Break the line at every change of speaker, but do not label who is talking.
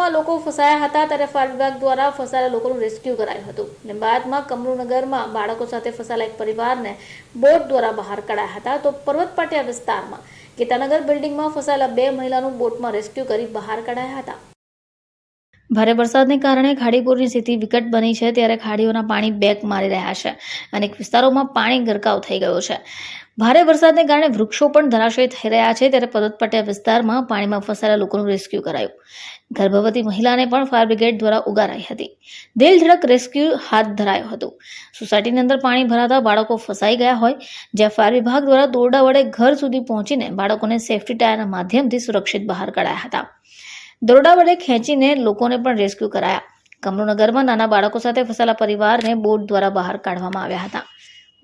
માં લોકો ફસાયા હતા ત્યારે ફાયર વિભાગ દ્વારા ફસાયેલા લોકોનું રેસ્ક્યુ કરાયું હતું અને બાદમાં કમરૂનગરમાં બાળકો સાથે ફસાયેલા એક પરિવારને બોટ દ્વારા બહાર કઢાયા હતા. તો પર્વત પાટિયા વિસ્તારમાં ગીતાનગર બિલ્ડિંગમાં ફસાયેલા બે મહિલાનું બોટમાં રેસ્ક્યુ કરી બહાર કઢાયા હતા. ભારે વરસાદને કારણે ખાડીપુરની સ્થિતિ વિકટ બની છે ત્યારે ખાડીઓના પાણી બેક મારી રહ્યા છે અનેક વિસ્તારોમાં પાણી ગરકાવ થઈ ગયો છે. ભારે વરસાદને કારણે વૃક્ષો પણ ધરાશય થઈ રહ્યા છે ત્યારે પર્વતપાટિયા વિસ્તારમાં પાણીમાં ફસાયેલા લોકોનું રેસ્ક્યુ કરાયું. ગર્ભવતી મહિલાને પણ ફાયર બ્રિગેડ દ્વારા ઉગારાઈ હતી. દિલ ધડક રેસ્ક્યુ હાથ ધરાયો હતો. સોસાયટીની અંદર પાણી ભરાતા બાળકો ફસાઈ ગયા હોય, જ્યાં ફાયર વિભાગ દ્વારા દોરડા વડે ઘર સુધી પહોંચીને બાળકોને સેફટી ટાયરના માધ્યમથી સુરક્ષિત બહાર કઢાયા હતા. દોરડા વડે ખેંચીને લોકોને પણ રેસ્ક્યુ કરાયા. કમરુનગરમાં નાના બાળકો સાથે ફસાયેલા પરિવારને બોટ દ્વારા બહાર કાઢવામાં આવ્યા હતા.